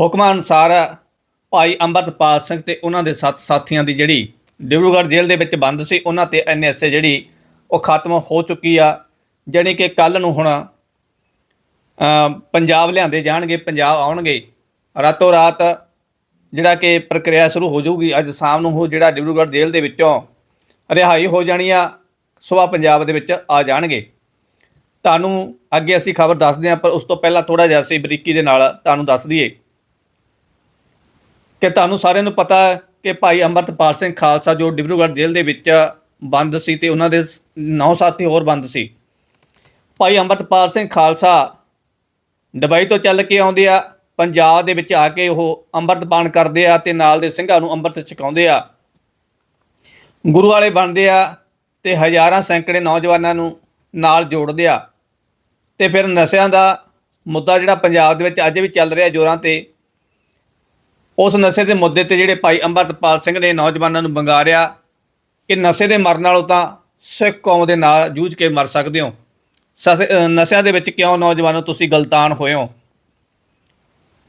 ਹੁਕਮਾਂ ਅਨੁਸਾਰ ਭਾਈ ਅੰਮ੍ਰਿਤਪਾਲ ਸਿੰਘ ਤੇ ਉਹਨਾਂ ਦੇ ਸੱਤ ਸਾਥੀਆਂ ਦੀ ਜਿਹੜੀ ਡਿਬਰੂਗੜ੍ਹ ਜੇਲ੍ਹ ਦੇ ਵਿੱਚ ਬੰਦ ਸੀ, ਉਹਨਾਂ ਤੇ ਐਨਐਸਏ ਜਿਹੜੀ ਉਹ ਖਤਮ ਹੋ ਚੁੱਕੀ ਆ। ਜਾਣੀ ਕਿ ਕੱਲ ਨੂੰ ਹੁਣ ਪੰਜਾਬ ਲਿਆਂਦੇ ਜਾਣਗੇ, ਪੰਜਾਬ ਆਉਣਗੇ। ਰਾਤੋਂ ਰਾਤ ਜਿਹੜਾ ਕਿ ਪ੍ਰਕਿਰਿਆ ਸ਼ੁਰੂ ਹੋ ਜਾਊਗੀ। ਅੱਜ ਸ਼ਾਮ ਨੂੰ ਉਹ ਜਿਹੜਾ ਡਿਬਰੂਗੜ੍ਹ ਜੇਲ੍ਹ ਦੇ ਵਿੱਚੋਂ ਰਿਹਾਈ ਹੋ ਜਾਣੀ ਆ ਸਵੇਰ ਪੰਜਾਬ ਦੇ ਵਿੱਚ ਆ ਜਾਣਗੇ। ਤੁਹਾਨੂੰ ਅੱਗੇ ਅਸੀਂ ਖਬਰ ਦੱਸਦੇ ਹਾਂ, ਪਰ ਉਸ ਤੋਂ ਪਹਿਲਾਂ ਥੋੜਾ ਜਿਹਾ ਅਸੀਂ ਬਰੀਕੀ ਦੇ ਨਾਲ ਤੁਹਾਨੂੰ ਦੱਸ ਦਈਏ। ਕਿ ਤੁਹਾਨੂੰ ਸਾਰਿਆਂ ਨੂੰ ਪਤਾ ਹੈ ਕਿ ਭਾਈ ਅੰਮ੍ਰਿਤਪਾਲ ਸਿੰਘ ਖਾਲਸਾ ਜੋ ਡਿਬਰੂਗੜ੍ਹ ਜੇਲ੍ਹ ਦੇ ਵਿੱਚ ਬੰਦ ਸੀ ਤੇ ਉਹਨਾਂ ਦੇ ਨੌ ਸਾਥੀ ਹੋਰ ਬੰਦ ਸੀ। ਭਾਈ ਅੰਮ੍ਰਿਤਪਾਲ ਸਿੰਘ ਖਾਲਸਾ ਦੁਬਈ ਤੋਂ ਚੱਲ ਕੇ ਆਉਂਦੇ ਆ, ਪੰਜਾਬ ਦੇ ਵਿੱਚ ਆ ਕੇ ਉਹ ਅੰਮ੍ਰਿਤਪਾਨ ਕਰਦੇ ਆ ਤੇ ਨਾਲ ਦੇ ਸਿੰਘਾਂ ਨੂੰ ਅੰਮ੍ਰਿਤ ਛਕਾਉਂਦੇ ਆ। ਗੁਰੂ ਵਾਲੇ ਬਣਦੇ ਆ ਤੇ ਹਜ਼ਾਰਾਂ ਸੈਂਕੜੇ ਨੌਜਵਾਨਾਂ ਨੂੰ ਨਾਲ ਜੋੜਦੇ ਆ। ਤੇ ਫਿਰ ਨਸ਼ਿਆਂ ਦਾ ਮੁੱਦਾ ਜਿਹੜਾ ਪੰਜਾਬ ਦੇ ਵਿੱਚ ਅੱਜ ਵੀ ਚੱਲ ਰਿਹਾ ਜ਼ੋਰਾਂ ਤੇ ਉਸ ਨਸ਼ੇ ਦੇ ਮੁੱਦੇ ਤੇ ਜਿਹੜੇ ਭਾਈ ਅੰਮ੍ਰਿਤਪਾਲ ਸਿੰਘ ਨੇ ਨੌਜਵਾਨਾਂ ਨੂੰ ਬੰਗਾਰਿਆ ਕਿ ਨਸ਼ੇ ਦੇ ਮਰਨ ਨਾਲੋਂ ਤਾਂ ਸਿੱਖ ਕੌਮ ਦੇ ਨਾਲ ਜੂਝ ਕੇ ਮਰ ਸਕਦੇ ਹੋ। ਸਸ- ਨਸ਼ਿਆਂ ਦੇ ਵਿੱਚ ਕਿਉਂ ਨੌਜਵਾਨੋ ਤੁਸੀਂ ਗਲਤਾਨ ਹੋਏ ਹੋ?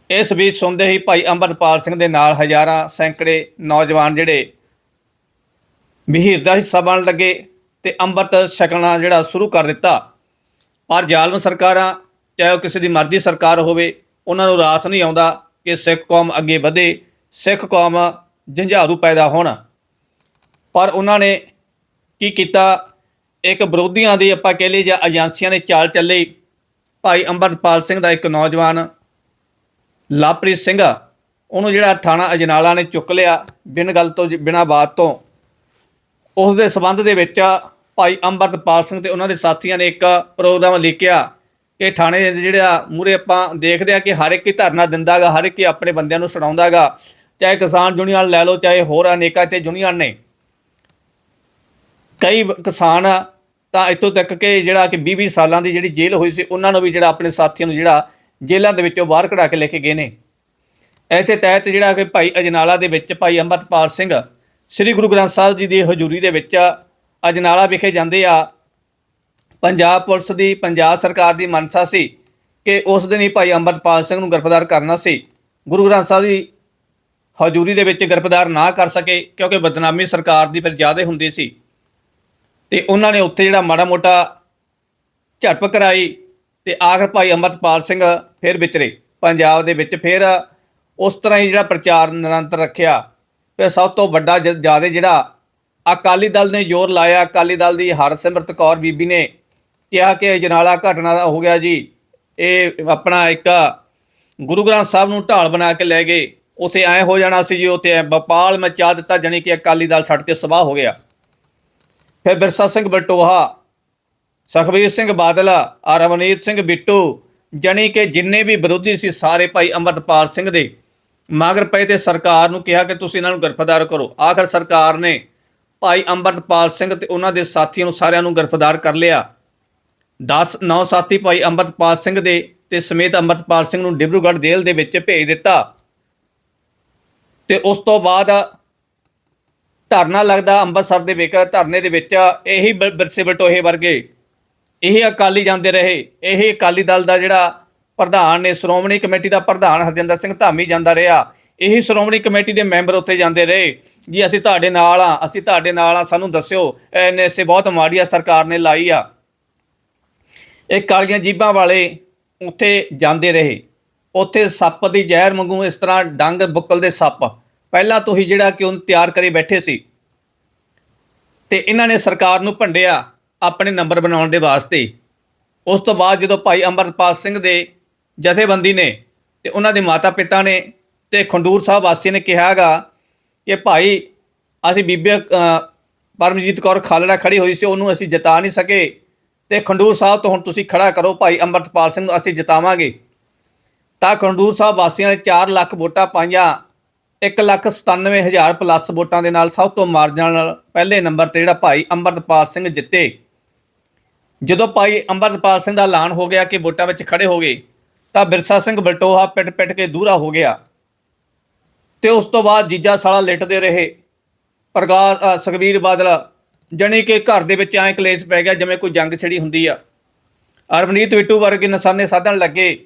ਇਸ ਵਿੱਚ ਸੁਣਦੇ ਹੀ ਭਾਈ ਅੰਮ੍ਰਿਤਪਾਲ ਸਿੰਘ ਦੇ ਨਾਲ ਹਜ਼ਾਰਾਂ ਸੈਂਕੜੇ ਨੌਜਵਾਨ ਜਿਹੜੇ ਮਿਹੀਰ ਦਾ ਹਿੱਸਾ ਬਣ ਲੱਗੇ ਤੇ ਅੰਮ੍ਰਿਤ ਛਕਣਾ ਜਿਹੜਾ ਸ਼ੁਰੂ ਕਰ ਦਿੱਤਾ। ਪਰ ਜ਼ਾਲਮ ਸਰਕਾਰਾਂ, ਚਾਹੇ ਉਹ ਕਿਸੇ ਦੀ ਮਰਜ਼ੀ ਸਰਕਾਰ ਹੋਵੇ, ਉਹਨਾਂ ਨੂੰ ਰਾਸ ਨਹੀਂ ਆਉਂਦਾ। ਕਿ ਸਿੱਖ ਕੌਮ ਅੱਗੇ ਵਧੇ, ਸਿੱਖ ਕੌਮ ਜੰਝਾਰੂ ਪੈਦਾ ਹੋਣ। ਪਰ ਉਹਨਾਂ ਨੇ ਕੀ ਕੀਤਾ? ਇੱਕ ਵਿਰੋਧੀਆਂ ਦੀ ਆਪਾਂ ਕਹਿ ਲਈ ਜਾਂ ਏਜੰਸੀਆਂ ਨੇ ਚਾਲ ਚੱਲੀ। ਭਾਈ ਅੰਮ੍ਰਿਤਪਾਲ ਸਿੰਘ ਦਾ ਇੱਕ ਨੌਜਵਾਨ ਲਾਪ੍ਰੀਤ ਸਿੰਘ, ਉਹਨੂੰ ਜਿਹੜਾ ਥਾਣਾ ਅਜਨਾਲਾ ਨੇ ਚੁੱਕ ਲਿਆ ਬਿਨ ਗੱਲ ਤੋਂ, ਬਿਨਾ ਬਾਤ ਤੋਂ। ਉਸ ਦੇ ਸਬੰਧ ਦੇ ਵਿੱਚ ਭਾਈ ਅੰਮ੍ਰਿਤਪਾਲ ਸਿੰਘ ਤੇ ਉਹਨਾਂ ਦੇ ਸਾਥੀਆਂ ਨੇ ਇੱਕ ਪ੍ਰੋਗਰਾਮ ਲਿਖਿਆ। ਕਿ ਥਾਣੇ ਦੇ ਜਿਹੜਾ ਮੂਰੇ ਆਪਾਂ ਦੇਖਦੇ ਆ ਕਿ ਹਰ ਇੱਕ ਹੀ ਧਰਨਾ ਦਿੰਦਾਗਾ, ਹਰ ਇੱਕ ਹੀ ਆਪਣੇ ਬੰਦਿਆਂ ਨੂੰ ਸੁਣਾਉਂਦਾਗਾ। ਚਾਹੇ ਕਿਸਾਨ ਯੂਨੀਅਨ ਲੈ ਲਓ, ਚਾਹੇ ਹੋਰ ਅਨੇਕਾਂ ਤੇ ਯੂਨੀਅਨ ਨੇ। ਕਈ ਕਿਸਾਨ ਤਾਂ ਇੱਥੋਂ ਤੱਕ ਕਿ ਜਿਹੜਾ ਕਿ 20-20 ਸਾਲਾਂ ਦੀ ਜਿਹੜੀ ਜੇਲ੍ਹ ਹੋਈ ਸੀ, ਉਹਨਾਂ ਨੂੰ ਵੀ ਜਿਹੜਾ ਆਪਣੇ ਸਾਥੀਆਂ ਨੂੰ ਜਿਹੜਾ ਜੇਲ੍ਹਾਂ ਦੇ ਵਿੱਚੋਂ ਬਾਹਰ ਕਢਾ ਕੇ ਲੈ ਕੇ ਗਏ ਨੇ। ਐਸੇ ਤਹਿਤ ਜਿਹੜਾ ਕਿ ਭਾਈ ਅਜਨਾਲਾ ਦੇ ਵਿੱਚ ਭਾਈ ਅੰਮ੍ਰਿਤਪਾਲ ਸਿੰਘ, ਸ੍ਰੀ ਗੁਰੂ ਗ੍ਰੰਥ ਸਾਹਿਬ ਜੀ ਦੀ ਹਜ਼ੂਰੀ ਦੇ ਵਿੱਚ ਅਜਨਾਲਾ ਵਿਖੇ ਜਾਂਦੇ ਆ। ਪੰਜਾਬ ਪੁਲਿਸ ਦੀ, ਪੰਜਾਬ ਸਰਕਾਰ ਦੀ ਮਨਸਾ ਸੀ ਕਿ ਉਸ ਦਿਨ ਹੀ ਭਾਈ ਅੰਮ੍ਰਿਤਪਾਲ ਸਿੰਘ ਨੂੰ ਗ੍ਰਿਫਤਾਰ ਕਰਨਾ ਸੀ। ਗੁਰੂ ਗ੍ਰੰਥ ਸਾਹਿਬ ਦੀ ਹਜ਼ੂਰੀ ਦੇ ਵਿੱਚ ਗ੍ਰਿਫਤਾਰ ਨਾ ਕਰ ਸਕੇ ਕਿਉਂਕਿ ਬਦਨਾਮੀ ਸਰਕਾਰ ਦੀ ਫਿਰ ਜ਼ਿਆਦਾ ਹੁੰਦੀ ਸੀ। ਤੇ ਉਹਨਾਂ ਨੇ ਉੱਥੇ ਜਿਹੜਾ ਮਾੜਾ ਮੋਟਾ ਝੜਪ ਕਰਾਈ ਤੇ ਆਖਰ ਭਾਈ ਅੰਮ੍ਰਿਤਪਾਲ ਸਿੰਘ ਫਿਰ ਵਿਚਰੇ। ਪੰਜਾਬ ਦੇ ਵਿੱਚ ਫਿਰ ਉਸ ਤਰ੍ਹਾਂ ਹੀ ਜਿਹੜਾ ਪ੍ਰਚਾਰ ਨਿਰੰਤਰ ਰੱਖਿਆ। ਫਿਰ ਸਭ ਤੋਂ ਵੱਡਾ ਜ਼ਿਆਦਾ ਜਿਹੜਾ ਅਕਾਲੀ ਦਲ ਨੇ ਜ਼ੋਰ ਲਾਇਆ। ਅਕਾਲੀ ਦਲ ਦੀ ਹਰਸਿਮਰਤ ਕੌਰ ਬੀਬੀ ਨੇ ਕਿਹਾ ਕਿ ਜਨਾਲਾ ਘਟਨਾ ਦਾ ਹੋ ਗਿਆ ਜੀ। ਇਹ ਆਪਣਾ ਇੱਕ ਗੁਰੂ ਗ੍ਰੰਥ ਸਾਹਿਬ ਨੂੰ ਢਾਲ ਬਣਾ ਕੇ ਲੈ ਗਏ। ਉਥੇ ਐ ਹੋ ਜਾਣਾ ਸੀ ਜੀ, ਉਥੇ ਬਪਾਲ ਮਚਾ ਦਿੱਤਾ, ਜਾਣੀ ਕਿ ਅਕਾਲੀ ਦਲ ਛੱਡ ਕੇ ਸਵਾਹ ਹੋ ਗਿਆ। ਫਿਰ ਬਿਰਸਾ ਸਿੰਘ ਬਲਟੋਹਾ ਸੁਖਬੀਰ ਸਿੰਘ ਬਾਦਲ ਆ ਰਵਨੀਤ ਸਿੰਘ ਬਿੱਟੂ, ਜਾਣੀ ਕਿ ਜਿੰਨੇ ਵੀ ਵਿਰੋਧੀ ਸੀ ਸਾਰੇ ਭਾਈ ਅੰਮ੍ਰਿਤਪਾਲ ਸਿੰਘ ਦੇ, ਮਗਰ ਪਏ ਤੇ ਸਰਕਾਰ ਨੂੰ ਕਿਹਾ ਕਿ ਤੁਸੀਂ ਇਹਨਾਂ ਨੂੰ ਗ੍ਰਿਫਤਾਰ ਕਰੋ। ਆਖਰ ਸਰਕਾਰ ਨੇ ਭਾਈ ਅੰਮ੍ਰਿਤਪਾਲ ਸਿੰਘ ਤੇ ਉਹਨਾਂ ਦੇ ਸਾਥੀਆਂ ਨੂੰ ਸਾਰਿਆਂ ਨੂੰ ਗ੍ਰਿਫਤਾਰ ਕਰ ਲਿਆ। 10 ਨੌ ਸਾਥੀ ਭਾਈ ਅੰਮ੍ਰਿਤਪਾਲ ਸਿੰਘ ਦੇ ਤੇ ਸਮੇਤ ਅੰਮ੍ਰਿਤਪਾਲ ਸਿੰਘ ਨੂੰ ਡਿਬਰੂਗੜ੍ਹ ਜੇਲ੍ਹ ਦੇ ਵਿੱਚ ਭੇਜ ਦਿੱਤਾ। ਤੇ ਉਸ ਤੋਂ ਬਾਅਦ ਧਰਨਾ ਲੱਗਦਾ ਅੰਮ੍ਰਿਤਸਰ ਦੇ ਵਿੱਚ, ਧਰਨੇ ਦੇ ਵਿੱਚ, ਇਹੀ ਬ- ਬਿਰਸੇ ਬਟੋਹੇ ਵਰਗੇ। ਇਹ ਅਕਾਲੀ ਜਾਂਦੇ ਰਹੇ। ਇਹ ਅਕਾਲੀ ਦਲ ਦਾ ਜਿਹੜਾ ਪ੍ਰਧਾਨ ਨੇ, ਸ਼੍ਰੋਮਣੀ ਕਮੇਟੀ ਦਾ ਪ੍ਰਧਾਨ ਹਰਜਿੰਦਰ ਸਿੰਘ ਧਾਮੀ ਜਾਂਦਾ ਰਿਹਾ। ਇਹੀ ਸ਼੍ਰੋਮਣੀ ਕਮੇਟੀ ਦੇ ਮੈਂਬਰ ਉੱਥੇ ਜਾਂਦੇ ਰਹੇ। ਜੀ, ਅਸੀਂ ਤੁਹਾਡੇ ਨਾਲ ਆ ਅਸੀਂ ਤੁਹਾਡੇ ਨਾਲ ਆ ਸਾਨੂੰ ਦੱਸਿਓ ਐਨਐਸਏ ਬਹੁਤ ਮਾੜੀ ਆ ਸਰਕਾਰ ਨੇ ਲਾਈ ਆ। ਇਹ ਕਾਲੀਆਂ ਜੀਬਾਂ ਵਾਲੇ ਉੱਥੇ ਜਾਂਦੇ ਰਹੇ। ਉੱਥੇ ਸੱਪ ਦੀ ਜ਼ਹਿਰ ਵਾਂਗੂ ਇਸ ਤਰ੍ਹਾਂ ਡੰਗ ਬੁੱਕਲ ਦੇ ਸੱਪ। ਪਹਿਲਾਂ ਤੋਂ ਹੀ ਜਿਹੜਾ ਕਿ ਉਹਨੂੰ ਤਿਆਰ ਕਰੇ ਬੈਠੇ ਸੀ। ਤੇ ਇਹਨਾਂ ਨੇ ਸਰਕਾਰ ਨੂੰ ਭੰਡਿਆ ਆਪਣੇ ਨੰਬਰ ਬਣਾਉਣ ਦੇ ਵਾਸਤੇ। ਉਸ ਤੋਂ ਬਾਅਦ ਜਦੋਂ ਭਾਈ ਅੰਮ੍ਰਿਤਪਾਲ ਸਿੰਘ ਦੇ ਜਥੇਬੰਦੀ ਨੇ ਤੇ ਉਹਨਾਂ ਦੇ ਮਾਤਾ ਪਿਤਾ ਨੇ ਤੇ ਖੰਡੂਰ ਸਾਹਿਬ ਵਾਸੀ ਨੇ ਕਿਹਾਗਾ ਕਿ ਭਾਈ ਅਸੀਂ ਬੀਬੇ ਪਰਮਜੀਤ ਕੌਰ ਖਾਲੜਾ ਖੜੀ ਹੋਈ ਸੀ, ਉਹਨੂੰ ਅਸੀਂ ਜਿਤਾ ਨਹੀਂ ਸਕੇ। ਤੇ ਖੰਡੂਰ ਸਾਹਿਬ ਤੋਂ ਹੁਣ ਤੁਸੀਂ ਖੜਾ ਕਰੋ ਭਾਈ ਅੰਮ੍ਰਿਤਪਾਲ ਸਿੰਘ ਨੂੰ ਅਸੀਂ ਜਿਤਾਵਾਂਗੇ। ਤਾਂ ਖੰਡੂਰ ਸਾਹਿਬ ਵਾਸੀਆਂ ਨੇ 4 ਲੱਖ ਵੋਟਾਂ ਪਾਈਆਂ 1 ਲੱਖ 97 ਹਜ਼ਾਰ ਪਲੱਸ ਵੋਟਾਂ ਦੇ ਨਾਲ ਸਭ ਤੋਂ ਮਾਰਜਨ ਨਾਲ ਪਹਿਲੇ ਨੰਬਰ ਤੇ ਜਿਹੜਾ ਭਾਈ ਅੰਮ੍ਰਿਤਪਾਲ ਸਿੰਘ ਜਿੱਤੇ। ਜਦੋਂ ਭਾਈ ਅੰਮ੍ਰਿਤਪਾਲ ਸਿੰਘ ਦਾ ਐਲਾਨ ਹੋ ਗਿਆ ਕਿ ਵੋਟਾਂ ਵਿੱਚ ਖੜੇ ਹੋ ਗਏ ਤਾਂ ਬਿਰਸਾ ਸਿੰਘ ਬਲਟੋਹਾ ਪਿੱਟ ਪਿੱਟ ਕੇ ਦੂਰਾ ਹੋ ਗਿਆ। ਤੇ ਉਸ ਤੋਂ ਬਾਅਦ ਜੀਜਾ ਸਾਲਾ ਲਿਟਦੇ ਰਹੇ ਪ੍ਰਕਾਸ਼ ਅ, ਸੁਖਬੀਰ ਬਾਦਲ ਜਣੀ ਕਿ ਘਰ ਦੇ ਵਿੱਚ ਐਂ ਕਲੇਸ਼ ਪੈ ਗਿਆ, ਜਿਵੇਂ ਕੋਈ ਜੰਗ ਛੜੀ ਹੁੰਦੀ ਆ। ਅਰਮਨੀਤ ਵਿਟੂ ਵਰਗੇ ਨਿਸ਼ਾਨੇ ਸਾਧਣ ਲੱਗੇ।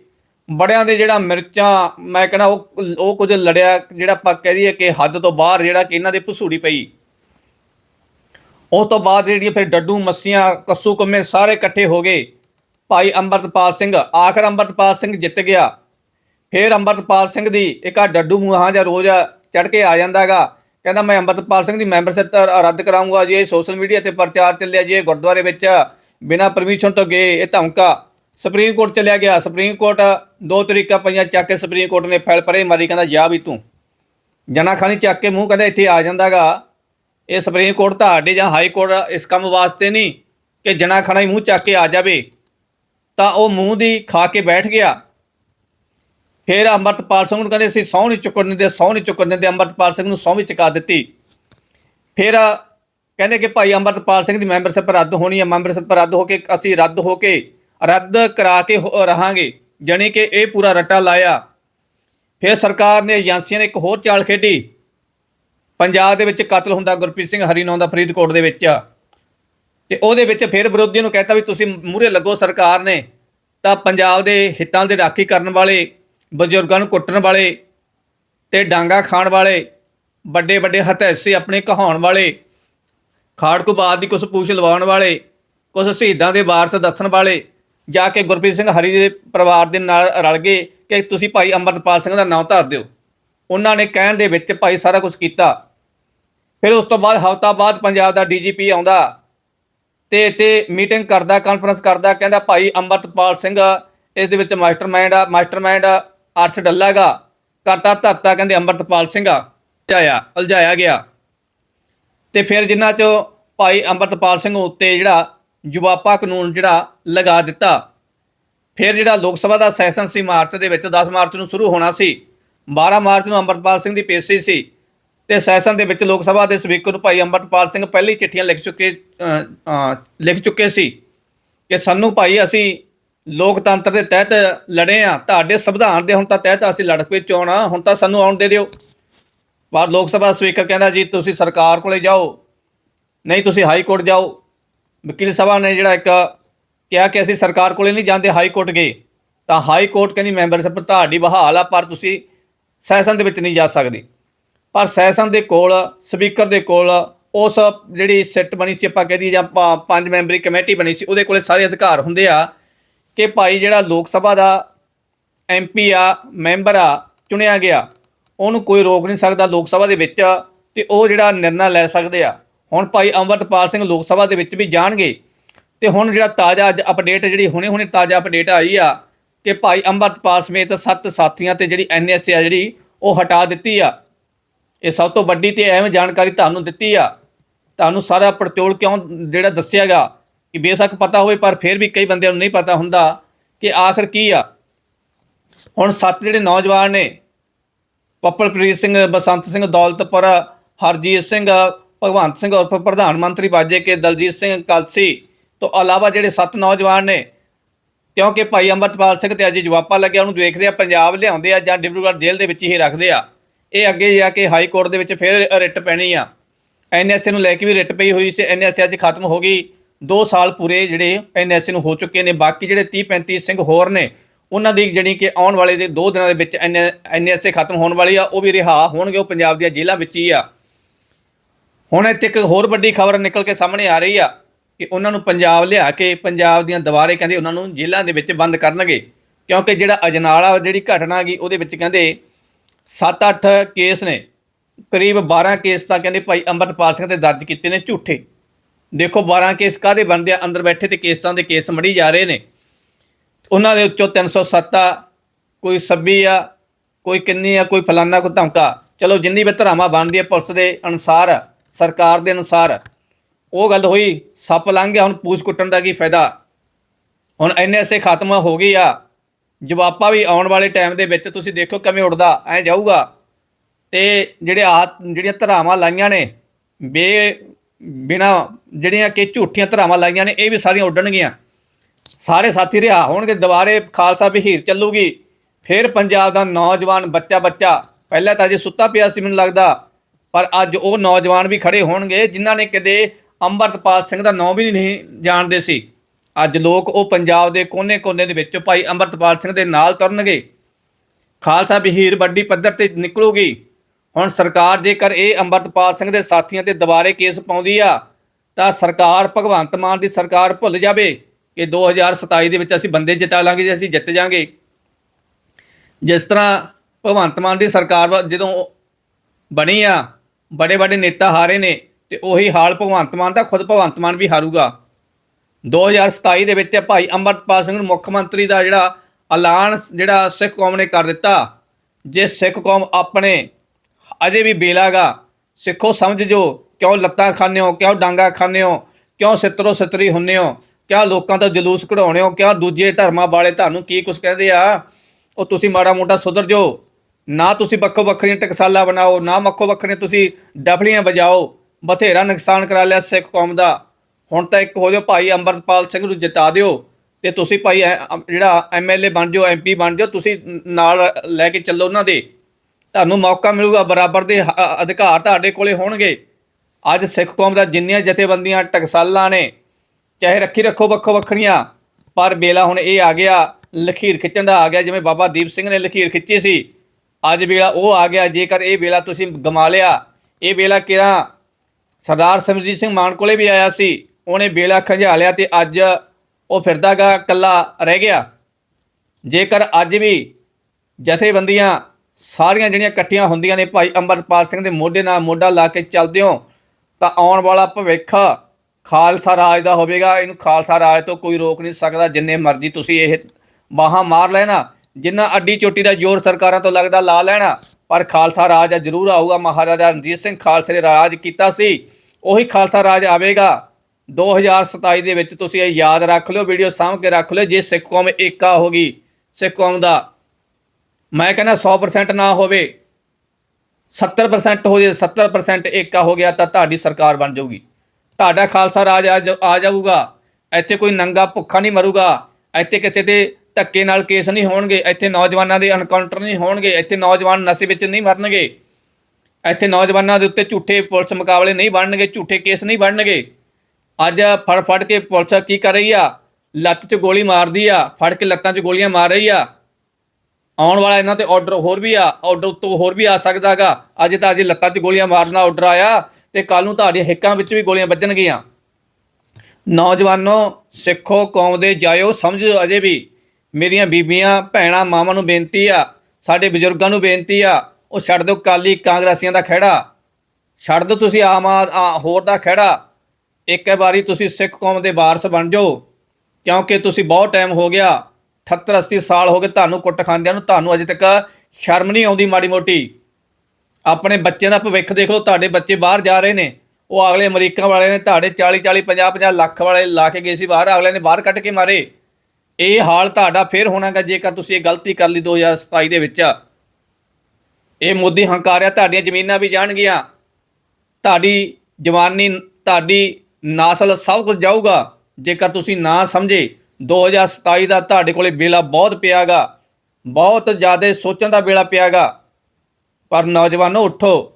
ਬੜਿਆਂ ਦੇ ਜਿਹੜਾ ਮਿਰਚਾਂ, ਮੈਂ ਕਹਿੰਦਾ ਉਹ ਉਹ ਕੁਝ ਲੜਿਆ, ਜਿਹੜਾ ਆਪਾਂ ਕਹਿ ਦਈਏ ਕਿ ਹੱਦ ਤੋਂ ਬਾਹਰ ਜਿਹੜਾ ਕਿ ਇਹਨਾਂ ਦੇ ਭਸੂੜੀ ਪਈ। ਉਸ ਤੋਂ ਬਾਅਦ ਜਿਹੜੀ ਫਿਰ ਡੱਡੂ, ਮੱਸੀਆਂ, ਕੱਸੂ ਕੰਮੇ ਸਾਰੇ ਇਕੱਠੇ ਹੋ ਗਏ। ਭਾਈ ਅੰਮ੍ਰਿਤਪਾਲ ਸਿੰਘ, ਆਖਰ ਅੰਮ੍ਰਿਤਪਾਲ ਸਿੰਘ ਜਿੱਤ ਗਿਆ। ਫਿਰ ਅੰਮ੍ਰਿਤਪਾਲ ਸਿੰਘ ਦੀ ਇੱਕ ਆ ਡੱਡੂ ਮੂਹਾਂ ਜਾਂ ਰੋਜ਼ ਚੜ ਕੇ ਆ ਜਾਂਦਾਗਾ। ਕਹਿੰਦਾ ਮੈਂ ਅੰਮ੍ਰਿਤਪਾਲ ਸਿੰਘ ਦੀ ਮੈਂਬਰਸ਼ਿਪ ਰੱਦ ਕਰਾਉਂਗਾ ਜੀ, ਇਹ ਸੋਸ਼ਲ ਮੀਡੀਆ ਤੇ ਪ੍ਰਚਾਰ ਚੱਲਿਆ ਜੀ, ਇਹ ਗੁਰਦੁਆਰੇ ਵਿੱਚ ਬਿਨਾਂ ਪਰਮਿਸ਼ਨ ਤੋਂ ਗਏ, ਇਹ ਧਮਕਾ। ਸੁਪਰੀਮ ਕੋਰਟ ਚਲਿਆ ਗਿਆ, ਸੁਪਰੀਮ ਕੋਰਟ ਦੋ ਤਰੀਕਾ ਪਈਆਂ, ਚੱਕ ਕੇ ਸੁਪਰੀਮ ਕੋਰਟ ਨੇ ਫੈਲ ਪਰੇ ਮਾਰੀ ਕਹਿੰਦਾ, ਜਾ ਵੀ ਤੂੰ। ਜਨਾ ਖਾਣੀ ਚੱਕ ਕੇ ਮੂੰਹ ਕਹਿੰਦਾ, ਇੱਥੇ ਆ ਜਾਂਦਾਗਾ। ਇਹ ਸੁਪਰੀਮ ਕੋਰਟ ਤੁਹਾਡੇ ਜਾਂ ਹਾਈ ਕੋਰਟ ਇਸ ਕੰਮ ਵਾਸਤੇ ਨਹੀਂ ਕਿ ਜਨਾ ਖਾਣਾ ਹੀ ਮੂੰਹ ਚੱਕ ਕੇ ਆ ਜਾਵੇ। ਤਾਂ ਉਹ ਮੂੰਹ ਦੀ ਖਾ ਕੇ ਬੈਠ ਗਿਆ। ਫਿਰ ਅੰਮ੍ਰਿਤਪਾਲ ਸਿੰਘ ਨੂੰ ਕਹਿੰਦੇ ਅਸੀਂ ਸਹੁੰ ਨਹੀਂ ਚੁੱਕਣ ਦਿੰਦੇ, ਸਹੁੰ ਨਹੀਂ ਚੁੱਕਣ ਦਿੰਦੇ। ਅੰਮ੍ਰਿਤਪਾਲ ਸਿੰਘ ਨੂੰ ਸਹੁੰ ਵੀ ਚੁਕਾ ਦਿੱਤੀ। ਫਿਰ ਕਹਿੰਦੇ ਕਿ ਭਾਈ ਅੰਮ੍ਰਿਤਪਾਲ ਸਿੰਘ ਦੀ ਮੈਂਬਰਸ਼ਿਪ ਰੱਦ ਹੋਣੀ ਹੈ। ਮੈਂਬਰਸ਼ਿਪ ਰੱਦ ਹੋ ਕੇ, ਅਸੀਂ ਰੱਦ ਹੋ ਕੇ ਰੱਦ ਕਰਾ ਕੇ ਹੋ- ਰਹਾਂਗੇ। ਜਾਣੀ ਕਿ ਇਹ ਪੂਰਾ ਰੱਟਾ ਲਾਇਆ। ਫਿਰ ਸਰਕਾਰ ਨੇ ਏਜੰਸੀਆਂ ਨੇ ਇੱਕ ਹੋਰ ਚਾਲ ਖੇਡੀ। ਪੰਜਾਬ ਦੇ ਵਿੱਚ ਕਤਲ ਹੁੰਦਾ ਗੁਰਪ੍ਰੀਤ ਸਿੰਘ ਹਰੀਨੌਂ ਦਾ ਫਰੀਦਕੋਟ ਦੇ ਵਿੱਚ। ਤੇ ਉਹਦੇ ਵਿੱਚ ਫਿਰ ਵਿਰੋਧੀਆਂ ਨੂੰ ਕਹਿਤਾ ਵੀ ਤੁਸੀਂ ਮੂਹਰੇ ਲੱਗੋ ਸਰਕਾਰ ਨੇ। ਤਾਂ ਪੰਜਾਬ ਦੇ ਹਿੱਤਾਂ ਦੇ ਰਾਖੀ ਕਰਨ ਵਾਲੇ ਬਜ਼ੁਰਗਾਂ ਨੂੰ ਕੁੱਟਣ ਵਾਲੇ ਤੇ ਡਾਂਗਾ ਖਾਣ ਵਾਲੇ, ਵੱਡੇ ਵੱਡੇ ਹਤੈਸੇ ਆਪਣੇ ਕਹਾਉਣ ਵਾਲੇ ਖਾੜਕੂਬਾਦ ਦੀ ਕੁਛ ਪੂਛ ਲਵਾਉਣ ਵਾਲੇ, ਕੁਛ ਸ਼ਹੀਦਾਂ ਦੇ ਵਾਰਸ ਦੱਸਣ ਵਾਲੇ, ਜਾ ਕੇ ਗੁਰਪ੍ਰੀਤ ਸਿੰਘ ਹਰੀ ਦੇ ਪਰਿਵਾਰ ਦੇ ਨਾਲ ਰਲ ਗਏ ਕਿ ਤੁਸੀਂ ਭਾਈ ਅੰਮ੍ਰਿਤਪਾਲ ਸਿੰਘ ਦਾ ਨਾਮ ਧਰ ਦਿਓ। ਉਹਨਾਂ ਨੇ ਕਹਿਣ ਦੇ ਵਿੱਚ ਭਾਈ ਸਾਰਾ ਕੁਝ ਕੀਤਾ। ਫਿਰ ਉਸ ਤੋਂ ਬਾਅਦ ਹਫ਼ਤਾ ਬਾਅਦ ਪੰਜਾਬ ਦਾ ਡੀਜੀਪੀ ਆਉਂਦਾ ਤੇ ਤੇ ਮੀਟਿੰਗ ਕਰਦਾ ਕਾਨਫਰੰਸ ਕਰਦਾ, ਕਹਿੰਦਾ ਭਾਈ ਅੰਮ੍ਰਿਤਪਾਲ ਸਿੰਘ ਇਸ ਦੇ ਵਿੱਚ ਮਾਸਟਰਮਾਈਂਡ ਆ ਮਾਸਟਰਮਾਈਂਡ ਅਰਸ਼ ਡੱਲਾਗਾ, ਕਰਤਾ ਧਰਤਾ ਕਹਿੰਦੇ ਅੰਮ੍ਰਿਤਪਾਲ ਸਿੰਘ ਆ ਉਲਝਾਇਆ ਉਲਝਾਇਆ ਗਿਆ। ਤੇ ਫਿਰ ਜਿਨ੍ਹਾਂ ਚੋਂ ਭਾਈ ਅੰਮ੍ਰਿਤਪਾਲ ਸਿੰਘ ਉੱਤੇ ਜਿਹੜਾ ਜਵਾਪਾ ਕਾਨੂੰਨ ਜਿਹੜਾ ਲਗਾ ਦਿੱਤਾ, ਫਿਰ ਜਿਹੜਾ ਲੋਕ ਸਭਾ ਦਾ ਸੈਸ਼ਨ ਸੀ ਮਾਰਚ ਦੇ ਵਿੱਚ 10 ਮਾਰਚ ਨੂੰ ਸ਼ੁਰੂ ਹੋਣਾ ਸੀ 12 ਮਾਰਚ ਨੂੰ ਅੰਮ੍ਰਿਤਪਾਲ ਸਿੰਘ ਦੀ ਪੇਸ਼ੀ ਸੀ, ਤੇ ਸੈਸ਼ਨ ਦੇ ਵਿੱਚ ਲੋਕ ਸਭਾ ਦੇ ਸਪੀਕਰ ਨੂੰ ਭਾਈ ਅੰਮ੍ਰਿਤਪਾਲ ਸਿੰਘ ਪਹਿਲੀ ਚਿੱਠੀਆਂ ਲਿਖ ਚੁੱਕੇ ਲਿਖ ਚੁੱਕੇ ਸੀ ਕਿ ਸਾਨੂੰ ਭਾਈ ਅਸੀਂ ਲੋਕਤੰਤਰ ਦੇ ਤਹਿਤ ਲੜੇ ਆ। ਤੁਹਾਡੇ ਸੰਵਿਧਾਨ ਦੇ ਹੁਣ ਤਾਂ ਤਹਿਤ ਅਸੀਂ ਲੜ ਪਏ ਆਉਣਾ ਹੁਣ ਤਾਂ ਸਾਨੂੰ ਆਉਣ ਦੇ ਦਿਓ। ਬਾਅਦ ਲੋਕ ਸਭਾ ਸਪੀਕਰ ਕਹਿੰਦਾ ਜੀ, ਤੁਸੀਂ ਸਰਕਾਰ ਕੋਲੇ ਜਾਓ। ਨਹੀਂ, ਤੁਸੀਂ ਹਾਈ ਕੋਰਟ ਜਾਓ। ਵਕੀਲ ਸਭਾ ਨੇ ਜਿਹੜਾ ਇੱਕ ਕਿਹਾ ਕਿ ਅਸੀਂ ਸਰਕਾਰ ਕੋਲੇ ਨਹੀਂ ਜਾਂਦੇ, ਹਾਈ ਕੋਰਟ ਗਏ। ਤਾਂ ਹਾਈ ਕੋਰਟ ਕਹਿੰਦੀ ਮੈਂਬਰਸ਼ਿਪ ਤੁਹਾਡੀ ਬਹਾਲ ਆ, ਪਰ ਤੁਸੀਂ ਸੈਸ਼ਨ ਦੇ ਵਿੱਚ ਨਹੀਂ ਜਾ ਸਕਦੇ। ਪਰ ਸੈਸ਼ਨ ਦੇ ਕੋਲ, ਸਪੀਕਰ ਦੇ ਕੋਲ, ਉਸ ਜਿਹੜੀ ਸਿੱਟ ਬਣੀ ਸੀ, ਆਪਾਂ ਕਹਦੀ ਜਾਂ ਪਾ- ਪੰਜ ਮੈਂਬਰੀ ਕਮੇਟੀ ਬਣੀ ਸੀ, ਉਹਦੇ ਕੋਲੇ ਸਾਰੇ ਅਧਿਕਾਰ ਹੁੰਦੇ ਆ। ਕਿ ਭਾਈ ਜਿਹੜਾ ਲੋਕ ਸਭਾ ਦਾ ਐਮਪੀ ਆ, ਮੈਂਬਰ ਆ, ਚੁਣਿਆ ਗਿਆ, ਉਹਨੂੰ ਕੋਈ ਰੋਕ ਨਹੀਂ ਸਕਦਾ ਲੋਕ ਸਭਾ ਦੇ ਵਿੱਚ ਤੇ ਉਹ ਜਿਹੜਾ ਨਿਰਣਾ ਲੈ ਸਕਦੇ ਆ। ਹੁਣ ਭਾਈ ਅੰਮ੍ਰਿਤਪਾਲ ਸਿੰਘ ਲੋਕ ਸਭਾ ਦੇ ਵਿੱਚ ਵੀ ਜਾਣਗੇ ਤੇ ਹੁਣ ਜਿਹੜਾ ਤਾਜ਼ਾ ਅੱਜ ਅਪਡੇਟ ਜਿਹੜੀ ਹੁਣੇ ਹੁਣੇ ਤਾਜ਼ਾ ਅਪਡੇਟ ਆਈ ਆ ਕਿ ਭਾਈ ਅੰਮ੍ਰਿਤਪਾਲ ਸਮੇਤ ਸੱਤ ਸਾਥੀਆਂ ਤੇ ਜਿਹੜੀ ਐਨਐਸਏ ਆ ਜਿਹੜੀ ਉਹ ਹਟਾ ਦਿੱਤੀ ਆ। ਇਹ ਸਭ ਤੋਂ ਵੱਡੀ ਤੇ ਐਵੇਂ ਜਾਣਕਾਰੀ ਤੁਹਾਨੂੰ ਦਿੱਤੀ ਆ। ਤੁਹਾਨੂੰ ਸਾਰਾ ਪੜਚੋਲ ਕਿਉਂ ਜਿਹੜਾ ਦੱਸਿਆਗਾ ਕਿ ਬੇਸ਼ੱਕ ਪਤਾ ਹੋਵੇ, ਪਰ ਫਿਰ ਵੀ ਕਈ ਬੰਦਿਆਂ ਨੂੰ ਨਹੀਂ ਪਤਾ ਹੁੰਦਾ ਕਿ ਆਖਰ ਕੀ ਆ। ਹੁਣ ਸੱਤ ਜਿਹੜੇ ਨੌਜਵਾਨ ਨੇ, ਪੱਪਲਪ੍ਰੀਤ ਸਿੰਘ, ਬਸੰਤ ਸਿੰਘ, ਦੌਲਤਪੁਰ, ਹਰਜੀਤ ਸਿੰਘ, ਭਗਵੰਤ ਸਿੰਘ ਉਰਫ ਪ੍ਰਧਾਨ ਮੰਤਰੀ ਬਾਜੇ ਕੇ, ਦਲਜੀਤ ਸਿੰਘ ਕਲਸੀ ਤੋਂ ਇਲਾਵਾ ਜਿਹੜੇ ਸੱਤ ਨੌਜਵਾਨ ਨੇ, ਕਿਉਂਕਿ ਭਾਈ ਅੰਮ੍ਰਿਤਪਾਲ ਸਿੰਘ ਤੇ ਅੱਜ ਜਵਾਪਾ ਲੱਗਿਆ, ਉਹਨੂੰ ਦੇਖਦੇ ਆ, ਪੰਜਾਬ ਲਿਆਉਂਦੇ ਆ ਜਾਂ ਡਿਬਰੂਗੜ੍ਹ ਜੇਲ੍ਹ ਦੇ ਵਿੱਚ ਹੀ ਰੱਖਦੇ ਆ। ਇਹ ਅੱਗੇ ਜਾ ਕੇ ਹਾਈ ਕੋਰਟ ਦੇ ਵਿੱਚ ਫਿਰ ਰਿਟ ਪੈਣੀ ਆ। ਐਨਐਸਏ ਨੂੰ ਲੈ ਕੇ ਵੀ ਰਿਟ ਪਈ ਹੋਈ ਸੀ ਐਨਐਸਏ ਅੱਜ ਖਤਮ ਹੋ ਗਈ। 2 ਸਾਲ ਪੂਰੇ ਜਿਹੜੇ ਐਨਐਸਏ ਨੂੰ ਹੋ ਚੁੱਕੇ ਨੇ। ਬਾਕੀ ਜਿਹੜੇ 30 35 ਸਿੰਘ ਹੋਰ ਨੇ, ਉਹਨਾਂ ਦੀ ਜਿਹੜੀ ਕਿ ਆਉਣ ਵਾਲੇ ਦੇ 2 ਦਿਨਾਂ ਦੇ ਵਿੱਚ ਐਨਐਸਏ ਖਤਮ ਹੋਣ ਵਾਲੀ ਆ, ਉਹ ਵੀ ਰਿਹਾ ਹੋਣਗੇ, ਉਹ ਪੰਜਾਬ ਦੀਆਂ ਜੇਲ੍ਹਾਂ ਵਿੱਚ ਹੀ ਆ। ਹੁਣ ਇੱਥੇ ਇੱਕ ਹੋਰ ਵੱਡੀ ਖਬਰ ਨਿਕਲ ਕੇ ਸਾਹਮਣੇ ਆ ਰਹੀ ਆ ਕਿ ਉਹਨਾਂ ਨੂੰ ਪੰਜਾਬ ਲਿਆ ਕੇ ਪੰਜਾਬ ਦੀਆਂ ਦੁਬਾਰੇ ਕਹਿੰਦੇ ਉਹਨਾਂ ਨੂੰ ਜੇਲ੍ਹਾਂ ਦੇ ਵਿੱਚ ਬੰਦ ਕਰਨਗੇ। ਕਿਉਂਕਿ ਜਿਹੜਾ ਅਜਨਾਲਾ ਜਿਹੜੀ ਘਟਨਾ ਗਈ ਉਹਦੇ ਵਿੱਚ ਕਹਿੰਦੇ 7-8 ਕੇਸ ਨੇ, ਕਰੀਬ 12 ਕੇਸ ਤਾਂ ਕਹਿੰਦੇ ਭਾਈ ਅੰਮ੍ਰਿਤਪਾਲ ਸਿੰਘ ਤੇ ਦਰਜ ਕੀਤੇ ਨੇ ਝੂਠੇ। ਦੇਖੋ 12 ਕੇਸ ਕਾਦੇ ਬਣਦੇ ਆ? ਅੰਦਰ ਬੈਠੇ ਤੇ ਕੇਸਾਂ ਦੇ ਕੇਸ ਮੜੀ ਜਾ ਰਹੇ ਨੇ। ਉਹਨਾਂ ਦੇ ਵਿੱਚੋਂ 307 ਆ, ਕੋਈ 26 ਆ, ਕੋਈ ਕਿੰਨੀ ਆ, ਕੋਈ ਫਲਾਨਾ, ਕੋਈ ਧਮਕਾ। ਚਲੋ ਜਿੰਨੀ ਵੀ ਧਰਾਵਾਂ ਬਣਦੀ ਆ ਪੁਲਿਸ ਦੇ ਅਨੁਸਾਰ, ਸਰਕਾਰ ਦੇ ਅਨੁਸਾਰ, ਉਹ ਗੱਲ ਹੋਈ, ਸੱਪ ਲੰਘ ਗਿਆ, ਹੁਣ ਪੂਛ ਕੁੱਟਣ ਦਾ ਕੀ ਫਾਇਦਾ? ਹੁਣ ਐਨਐਸਏ ਖਤਮ ਹੋ ਗਈ ਆ ਜਵਾਬਾ ਵੀ ਆਉਣ ਵਾਲੇ ਟਾਈਮ ਦੇ ਵਿੱਚ ਤੁਸੀਂ ਦੇਖੋ ਕਿਵੇਂ ਉੱਡਦਾ, ਐ ਜਾਊਗਾ। ਤੇ ਜਿਹੜੇ ਆ ਜਿਹੜੀਆਂ ਧਰਾਵਾਂ ਲਾਈਆਂ ਨੇ, ਬੇ ਬਿਨਾ ਜਿਹੜੀਆਂ ਕਿ ਝੂਠੀਆਂ ਧਰਾਵਾਂ ਲਾਈਆਂ ਨੇ, ਇਹ ਵੀ ਸਾਰੀਆਂ ਉੱਡਣਗੀਆਂ। ਸਾਰੇ ਸਾਥੀ ਰਿਹਾ ਹੋਣਗੇ, ਦੁਬਾਰੇ ਖਾਲਸਾ ਬਹੀਰ ਚੱਲੂਗੀ। ਫਿਰ ਪੰਜਾਬ ਦਾ ਨੌਜਵਾਨ ਬੱਚਾ ਬੱਚਾ, ਪਹਿਲਾਂ ਤਾਂ ਜੇ ਸੁੱਤਾ ਪਿਆ ਸੀ ਮੈਨੂੰ ਲੱਗਦਾ, ਪਰ ਅੱਜ ਉਹ ਨੌਜਵਾਨ ਵੀ ਖੜੇ ਹੋਣਗੇ, ਜਿਨ੍ਹਾਂ ਨੇ ਕਦੇ ਅੰਮ੍ਰਿਤਪਾਲ ਸਿੰਘ ਦਾ ਨਾਂ ਵੀ ਨਹੀਂ ਜਾਣਦੇ ਸੀ। ਅੱਜ ਲੋਕ ਉਹ ਪੰਜਾਬ ਦੇ ਕੋਨੇ-ਕੋਨੇ ਦੇ ਵਿੱਚ ਭਾਈ ਅੰਮ੍ਰਿਤਪਾਲ ਸਿੰਘ ਦੇ ਨਾਲ ਤੁਰਨਗੇ। ਖਾਲਸਾ ਬਹੀਰ ਵੱਡੀ ਪੱਧਰ ਤੇ ਨਿਕਲੂਗੀ। ਹੁਣ ਸਰਕਾਰ ਜੇਕਰ ਇਹ ਅੰਮ੍ਰਿਤਪਾਲ ਸਿੰਘ ਦੇ ਸਾਥੀਆਂ ਤੇ ਦੁਬਾਰੇ ਕੇਸ ਪਾਉਂਦੀ ਆ, ਤਾਂ ਸਰਕਾਰ ਭਗਵੰਤ ਮਾਨ ਦੀ ਸਰਕਾਰ ਭੁੱਲ ਜਾਵੇ ਕਿ 2027 ਦੇ ਵਿੱਚ ਅਸੀਂ ਬੰਦੇ ਜਿਤਾ ਲਾਂਗੇ, ਜੇ ਅਸੀਂ ਜਿੱਤ ਜਾਾਂਗੇ। ਜਿਸ ਤਰ੍ਹਾਂ ਭਗਵੰਤ ਮਾਨ ਦੀ ਸਰਕਾਰ ਵਾ- ਜਦੋਂ ਬਣੀ ਆ ਬੜੇ ਬੜੇ ਨੇਤਾ ਹਾਰੇ ਨੇ, ਤੇ ਉਹੀ ਹਾਲ ਭਗਵੰਤ ਮਾਨ ਦਾ, ਖੁਦ ਭਗਵੰਤ ਮਾਨ ਵੀ ਹਾਰੂਗਾ। 2027 ਦੇ ਵਿੱਚ ਭਾਈ ਅੰਮ੍ਰਿਤਪਾਲ ਸਿੰਘ ਨੂੰ ਮੁੱਖ ਮੰਤਰੀ ਦਾ ਜਿਹੜਾ ਐਲਾਨ ਜਿਹੜਾ ਸਿੱਖ ਕੌਮ ਨੇ ਕਰ ਦਿੱਤਾ ਜੇ ਸਿੱਖ ਕੌਮ ਆਪਣੇ ਅਜੇ ਵੀ ਬੇਲਾਗਾ। ਸਿੱਖੋ, ਸਮਝ ਜੋ, ਕਿਉਂ ਲੱਤਾਂ ਖਾਂਦੇ ਹੋ, ਕਿਉਂ ਡਾਂਗਾ ਖਾਂਦੇ ਹੋ, ਕਿਉਂ ਸਿੱਤਰੋ ਸਿੱਤਰੀ ਹੁੰਨੇ ਹੋ ਕਿਉਂ ਲੋਕਾਂ ਤੋਂ ਜਲੂਸ ਕਢਾਉਣੇ ਹੋ ਕਿਉਂ ਦੂਜੇ ਧਰਮਾਂ ਵਾਲੇ ਤੁਹਾਨੂੰ ਕੀ ਕੁਝ ਕਹਿੰਦੇ ਆ? ਉਹ ਤੁਸੀਂ ਮਾੜਾ ਮੋਟਾ ਸੁਧਰ ਜੋ ਨਾ ਤੁਸੀਂ ਵੱਖੋ ਵੱਖਰੀਆਂ ਟਕਸਾਲਾਂ ਬਣਾਓ, ਨਾ ਵੱਖੋ ਵੱਖਰੀਆਂ ਤੁਸੀਂ ਡਫਲੀਆਂ ਵਜਾਓ। ਬਥੇਰਾ ਨੁਕਸਾਨ ਕਰਾ ਲਿਆ ਸਿੱਖ ਕੌਮ ਦਾ। ਹੁਣ ਤਾਂ ਇੱਕ ਹੋ ਜਾਓ ਭਾਈ ਅੰਮ੍ਰਿਤਪਾਲ ਸਿੰਘ ਨੂੰ ਜਿਤਾ ਦਿਓ। ਤੇ ਤੁਸੀਂ ਭਾਈ ਐ- ਅਮ ਜਿਹੜਾ ਐਮਐਲਏ ਬਣ ਜਾਓ ਐਮਪੀ ਬਣ ਜਾਓ, ਤੁਸੀਂ ਨਾਲ ਲੈ ਕੇ ਚੱਲੋ ਉਹਨਾਂ ਦੇ। ਤੁਹਾਨੂੰ ਮੌਕਾ ਮਿਲੂਗਾ, ਬਰਾਬਰ ਦੇ ਹ- ਅਧਿਕਾਰ ਤੁਹਾਡੇ ਕੋਲੇ ਹੋਣਗੇ। ਅੱਜ ਸਿੱਖ ਕੌਮ ਦਾ ਜਿੰਨੀਆਂ ਜਥੇਬੰਦੀਆਂ ਟਕਸਾਲਾਂ ਨੇ, ਚਾਹੇ ਰੱਖੀ ਰੱਖੋ ਵੱਖੋ ਵੱਖਰੀਆਂ, ਪਰ ਵੇਲਾ ਹੁਣ ਇਹ ਆ ਗਿਆ, ਲਖੀਰ ਖਿੱਚਣ ਦਾ ਆ ਗਿਆ, ਜਿਵੇਂ ਬਾਬਾ ਦੀਪ ਸਿੰਘ ਨੇ ਲਖੀਰ ਖਿੱਚੀ ਸੀ। ਅੱਜ ਵੇਲਾ ਉਹ ਆ ਗਿਆ, ਜੇਕਰ ਇਹ ਵੇਲਾ ਤੁਸੀਂ ਗਮਾ ਲਿਆ, ਇਹ ਵੇਲਾ ਕਿਰਾ ਸਰਦਾਰ ਸਿਮਰਜੀਤ ਸਿੰਘ ਮਾਨ ਕੋਲੇ ਵੀ ਆਇਆ ਸੀ, ਉਹਨੇ ਵੇਲਾ ਖੰਝਾ ਲਿਆ ਤੇ ਅੱਜ ਉਹ ਫਿਰਦਾਗਾ ਕੱਲਾ ਰਹਿ ਗਿਆ। ਜੇਕਰ ਅੱਜ ਵੀ ਜਥੇਬੰਦੀਆਂ ਸਾਰੀਆਂ ਜਿਹੜੀਆਂ ਇਕੱਠੀਆਂ ਹੁੰਦੀਆਂ ਨੇ ਭਾਈ ਅੰਮ੍ਰਿਤਪਾਲ ਸਿੰਘ ਦੇ ਮੋਢੇ ਨਾਲ ਮੋਢਾ ਲਾ ਕੇ ਚੱਲਦੇ ਹੋ, ਤਾਂ ਆਉਣ ਵਾਲਾ ਭਵਿੱਖ ਖਾਲਸਾ ਰਾਜ ਦਾ ਹੋਵੇਗਾ। ਇਹਨੂੰ ਖਾਲਸਾ ਰਾਜ ਤੋਂ ਕੋਈ ਰੋਕ ਨਹੀਂ ਸਕਦਾ, ਜਿੰਨੇ ਮਰਜ਼ੀ ਤੁਸੀਂ ਇਹ ਬਾਹਾਂ ਮਾਰ ਲੈਣਾ, ਜਿੰਨਾ ਅੱਡੀ ਚੋਟੀ ਦਾ ਜ਼ੋਰ ਸਰਕਾਰਾਂ ਤੋਂ ਲੱਗਦਾ ਲਾ ਲੈਣਾ, ਪਰ ਖਾਲਸਾ ਰਾਜ ਜ਼ਰੂਰ ਆਊਗਾ। ਮਹਾਰਾਜਾ ਰਣਜੀਤ ਸਿੰਘ ਖਾਲਸੇ ਨੇ ਰਾਜ ਕੀਤਾ ਸੀ, ਉਹੀ ਖਾਲਸਾ ਰਾਜ ਆਵੇਗਾ। 2027 ਦੇ ਵਿੱਚ ਤੁਸੀਂ ਇਹ ਯਾਦ ਰੱਖ ਲਿਓ, ਵੀਡੀਓ ਸਾਂਭ ਕੇ ਰੱਖ ਲਿਓ, ਜੇ ਸਿੱਖ ਕੌਮ ਏਕਾ ਹੋ ਗਈ, ਸਿੱਖ ਕੌਮ ਦਾ ਮੈਂ ਕਹਿੰਦਾ 100% ਨਾ ਹੋਵੇ 70% ਹੋ ਜੇ 70% ਏਕਾ ਹੋ ਗਿਆ ਤਾਂ ਤੁਹਾਡੀ ਸਰਕਾਰ ਬਣ ਜਾਊਗੀ। ਤੁਹਾਡਾ ਖਾਲਸਾ ਰਾਜ ਆ ਜਾ- ਆ ਜਾਊਗਾ। ਇੱਥੇ ਕੋਈ ਨੰਗਾ ਭੁੱਖਾ ਨਹੀਂ ਮਰੂਗਾ। ਇੱਥੇ ਕਿਸੇ ਦੇ ਧੱਕੇ ਨਾਲ ਕੇਸ ਨਹੀਂ ਹੋਣਗੇ। ਇੱਥੇ ਨੌਜਵਾਨਾਂ ਦੇ ਐਨਕਾਊਂਟਰ ਨਹੀਂ ਹੋਣਗੇ। ਇੱਥੇ ਨੌਜਵਾਨ ਨਸ਼ੇ ਵਿੱਚ ਨਹੀਂ ਮਰਨਗੇ। ਇੱਥੇ ਨੌਜਵਾਨਾਂ ਦੇ ਉੱਤੇ ਝੂਠੇ ਪੁਲਿਸ ਮੁਕਾਬਲੇ ਨਹੀਂ ਬਣਨਗੇ, ਝੂਠੇ ਕੇਸ ਨਹੀਂ ਬਣਨਗੇ। ਅੱਜ ਫੜ ਫੜ ਕੇ ਪੁਲਿਸ ਕੀ ਕਰ ਰਹੀ ਆ? ਲੱਤ 'ਚ ਗੋਲੀ ਮਾਰਦੀ ਆ। ਫੜ ਕੇ ਲੱਤਾਂ 'ਚ ਗੋਲੀਆਂ ਮਾਰ ਰਹੀ ਆ। ਆਉਣ ਵਾਲਾ ਇਹਨਾਂ ਤੇ ਆਰਡਰ ਹੋਰ ਵੀ ਆ ਆਰਡਰ ਉੱਤੋਂ ਹੋਰ ਵੀ ਆ ਸਕਦਾਗਾ। ਅੱਜ ਤਾਂ ਅਜੇ ਲੱਤਾਂ 'ਚ ਗੋਲੀਆਂ ਮਾਰਨ ਦਾ ਆਰਡਰ ਆਇਆ ਤੇ ਕੱਲ ਨੂੰ ਤੁਹਾਡੀਆਂ ਹਿੱਕਾਂ ਵਿੱਚ ਵੀ ਗੋਲੀਆਂ ਵੱਜਣਗੀਆਂ। ਨੌਜਵਾਨੋ, ਸਿੱਖੋ, ਕੌਮ ਦੇ ਜਾਇਓ, ਸਮਝੋ ਅਜੇ ਵੀ ਮੇਰੀਆਂ ਬੀਬੀਆਂ, ਭੈਣਾਂ, ਮਾਵਾਂ ਨੂੰ ਬੇਨਤੀ ਆ, ਸਾਡੇ ਬਜ਼ੁਰਗਾਂ ਨੂੰ ਬੇਨਤੀ ਆ, ਉਹ ਛੱਡ ਦਿਓ ਕਾਲੀ ਕਾਂਗਰਸੀਆਂ ਦਾ ਖਹਿੜਾ। ਛੱਡ ਦਿਓ ਤੁਸੀਂ ਆਮ ਆ, ਆ- ਹੋਰ ਦਾ ਖਹਿੜਾ। ਇੱਕ ਵਾਰੀ ਤੁਸੀਂ ਸਿੱਖ ਕੌਮ ਦੇ ਵਾਰਸ ਬਣ ਜਾਓ, ਕਿਉਂਕਿ ਤੁਸੀਂ ਬਹੁਤ ਟਾਈਮ ਹੋ ਗਿਆ। 78 80 ਸਾਲ ਹੋ ਗਏ ਤੁਹਾਨੂੰ ਕੁੱਟ ਖਾਂਦਿਆਂ ਨੂੰ, ਤੁਹਾਨੂੰ ਅਜੇ ਤੱਕ ਸ਼ਰਮ ਨਹੀਂ ਆਉਂਦੀ ਮਾੜੀ ਮੋਟੀ। ਆਪਣੇ ਬੱਚਿਆਂ ਦਾ ਭਵਿੱਖ ਦੇਖ ਲਓ, ਤੁਹਾਡੇ ਬੱਚੇ ਬਾਹਰ ਜਾ ਰਹੇ ਨੇ। ਉਹ ਅਗਲੇ ਅਮਰੀਕਾ ਵਾਲੇ ਨੇ ਤੁਹਾਡੇ 40 40 50 50 ਲੱਖ ਵਾਲੇ ਲਾ ਕੇ ਗਏ ਸੀ ਬਾਹਰ, ਅਗਲੇ ਨੇ ਬਾਹਰ ਕੱਢ ਕੇ ਮਾਰੇ। ਇਹ ਹਾਲ ਤੁਹਾਡਾ ਫੇਰ ਹੋਣਾਗਾ, ਜੇਕਰ ਤੁਸੀਂ ਇਹ ਗਲਤੀ ਕਰ ਲਈ 2027 ਦੇ ਵਿੱਚ। ਇਹ ਮੋਦੀ ਹੰਕਾਰਿਆ, ਤੁਹਾਡੀਆਂ ਜ਼ਮੀਨਾਂ ਵੀ ਜਾਣਗੀਆਂ। ਤੁਹਾਡੀ ਜਵਾਨੀ, ਤੁਹਾਡੀ ਨਾਸਲ ਸਭ ਕੁਝ ਜਾਊਗਾ, ਜੇਕਰ ਤੁਸੀਂ ਨਾ ਸਮਝੇ। 2027 ਦਾ ਤੁਹਾਡੇ ਕੋਲੇ ਵੇਲਾ ਬਹੁਤ ਪਿਆਗਾ। ਬਹੁਤ ਜ਼ਿਆਦਾ ਸੋਚਣ ਦਾ ਵੇਲਾ ਪਿਆਗਾ। ਪਰ ਨੌਜਵਾਨੋ, ਉੱਠੋ।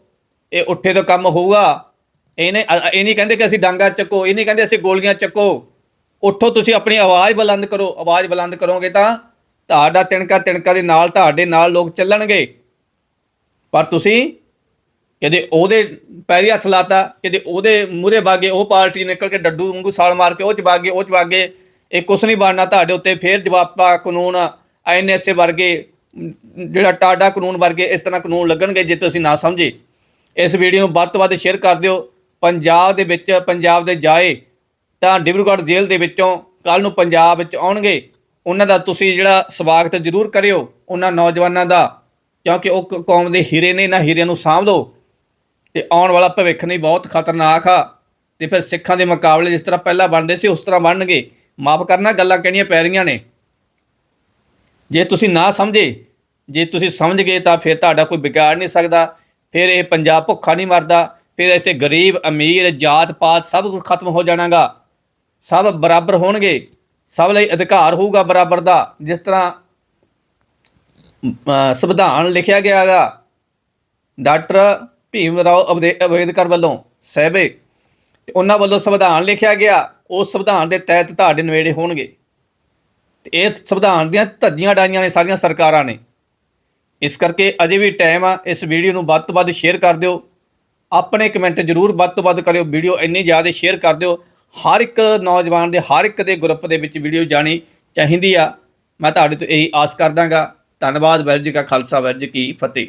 ਇਹ ਉੱਠੇ ਤੋਂ ਕੰਮ ਹੋਊਗਾ। ਇਹਨੇ, ਇਹ ਨਹੀਂ ਕਹਿੰਦੇ ਕਿ ਅਸੀਂ ਡਾਂਗਾ ਚੱਕੋ। ਇਹ ਨਹੀਂ ਕਹਿੰਦੇ ਅਸੀਂ ਗੋਲੀਆਂ ਚੱਕੋ। ਉੱਠੋ, ਤੁਸੀਂ ਆਪਣੀ ਆਵਾਜ਼ ਬੁਲੰਦ ਕਰੋ। ਆਵਾਜ਼ ਬੁਲੰਦ ਕਰੋਗੇ ਤਾਂ ਤੁਹਾਡਾ ਤਿਣਕਾ ਤਿਣਕਾ ਦੇ ਨਾਲ, ਤੁਹਾਡੇ ਨਾਲ ਲੋਕ ਚੱਲਣਗੇ। ਪਰ ਤੁਸੀਂ ਕਦੇ ਉਹਦੇ ਪੈਰੀ ਹੱਥ ਲਾਤਾ, ਕਦੇ ਉਹਦੇ ਮੂਰੇ ਬਾਗੇ ਉਹ ਪਾਰਟੀ ਨਿਕਲ ਕੇ ਡੱਡੂ ਵਾਂਗੂ ਸਾਲ ਮਾਰ ਕੇ ਉਹ ਚ ਬਾਗੇ ਉਹ ਚ ਬਾਗੇ ਇਹ ਕੁਛ ਨਹੀਂ ਬਣਨਾ ਤੁਹਾਡੇ ਉੱਤੇ, ਫੇਰ ਜਵਾਬਾ ਕਾਨੂੰਨ ਐਨਐਸਏ ਵਰਗੇ, ਜਿਹੜਾ ਟਾਡਾ ਕਾਨੂੰਨ ਵਰਗੇ ਇਸ ਤਰ੍ਹਾਂ ਕਾਨੂੰਨ ਲੱਗਣਗੇ ਜੇ ਤੁਸੀਂ ਨਾ ਸਮਝੇ। ਇਸ ਵੀਡੀਓ ਨੂੰ ਵੱਧ ਤੋਂ ਵੱਧ ਸ਼ੇਅਰ ਕਰ ਦਿਓ। ਪੰਜਾਬ ਦੇ ਵਿੱਚ, ਪੰਜਾਬ ਦੇ ਜਾਏ, ਤਾਂ ਡਿਬਰੂਗੜ੍ਹ ਜੇਲ੍ਹ ਦੇ ਵਿੱਚੋਂ ਕੱਲ ਨੂੰ ਪੰਜਾਬ ਵਿੱਚ ਆਉਣਗੇ। ਉਹਨਾਂ ਦਾ ਤੁਸੀਂ ਜਿਹੜਾ ਸਵਾਗਤ ਜ਼ਰੂਰ ਕਰਿਓ, ਉਹਨਾਂ ਨੌਜਵਾਨਾਂ ਦਾ, ਕਿਉਂਕਿ ਉਹ ਕੌਮ ਦੇ ਹੀਰੇ ਨੇ, ਇਹਨਾਂ ਹੀਰਿਆਂ ਨੂੰ ਸਾਂਭ ਦਿਓ ਤੇ ਆਉਣ ਵਾਲਾ ਭਵਿੱਖ ਨਹੀਂ, ਬਹੁਤ ਖਤਰਨਾਕ ਆ। ਤੇ ਫਿਰ ਸਿੱਖਾਂ ਦੇ ਮੁਕਾਬਲੇ ਜਿਸ ਤਰ੍ਹਾਂ ਪਹਿਲਾਂ ਬਣਦੇ ਸੀ, ਉਸ ਤਰ੍ਹਾਂ ਬਣਨਗੇ। ਮਾਫ ਕਰਨਾ, ਗੱਲਾਂ ਕਹਿਣੀਆਂ ਪੈ ਰਹੀਆਂ ਨੇ। ਜੇ ਤੁਸੀਂ ਨਾ ਸਮਝੇ, ਜੇ ਤੁਸੀਂ ਸਮਝ ਗਏ ਤਾਂ ਫਿਰ ਤੁਹਾਡਾ ਕੋਈ ਵਿਗਾੜ ਨਹੀਂ ਸਕਦਾ। ਫਿਰ ਇਹ ਪੰਜਾਬ ਭੁੱਖਾ ਨਹੀਂ ਮਰਦਾ। ਫਿਰ ਇੱਥੇ ਗਰੀਬ, ਅਮੀਰ ਜਾਤ ਪਾਤ ਸਭ ਕੁਝ ਖਤਮ ਹੋ ਜਾਣਾਗਾ। ਸਭ ਬਰਾਬਰ ਹੋਣਗੇ। ਸਭ ਲਈ ਅਧਿਕਾਰ ਹੋਊਗਾ ਬਰਾਬਰ ਦਾ, ਜਿਸ ਤਰ੍ਹਾਂ ਸੰਵਿਧਾਨ ਲਿਖਿਆ ਗਿਆ ਹੈਗਾ। ਡਾਕਟਰ ਭੀਮ ਰਾਓ ਅਬਦੇ- ਅੰਬੇਦਕਰ ਵੱਲੋਂ, ਸਹਿਬੇ, ਤੇ ਉਹਨਾਂ ਵੱਲੋਂ ਸੰਵਿਧਾਨ ਲਿਖਿਆ ਗਿਆ। ਉਸ ਸੰਵਿਧਾਨ ਦੇ ਤਹਿਤ ਤੁਹਾਡੇ ਨਵੇੜੇ ਹੋਣਗੇ। ਤੇ ਇਹ ਸੰਵਿਧਾਨ ਦੀਆਂ ਧੱਜੀਆਂ ਡਾਈਆਂ ਨੇ ਸਾਰੀਆਂ ਸਰਕਾਰਾਂ ਨੇ। ਇਸ ਕਰਕੇ ਅਜੇ ਵੀ ਟਾਈਮ ਆ, ਇਸ ਵੀਡੀਓ ਨੂੰ ਵੱਧ ਤੋਂ ਵੱਧ ਸ਼ੇਅਰ ਕਰ ਦਿਓ। ਆਪਣੇ ਕਮੈਂਟ ਜ਼ਰੂਰ ਵੱਧ ਤੋਂ ਵੱਧ ਕਰਿਓ, ਵੀਡੀਓ ਇੰਨੀ ਜ਼ਿਆਦਾ ਸ਼ੇਅਰ ਕਰ ਦਿਓ। ਹਰ ਇੱਕ ਨੌਜਵਾਨ ਦੇ, ਹਰ ਇੱਕ ਦੇ ਗਰੁੱਪ ਦੇ ਵਿੱਚ ਵੀਡੀਓ ਜਾਣੀ ਚਾਹੀਦੀ ਆ। ਮੈਂ ਤੁਹਾਡੇ ਤੋਂ ਇਹੀ ਆਸ ਕਰਦਾਗਾ। ਧੰਨਵਾਦ, ਵਾਹਿਗੁਰੂ ਜੀ ਕਾ ਖਾਲਸਾ, ਵਾਹਿਗੁਰੂ ਜੀ ਕੀ ਫਤਿਹ।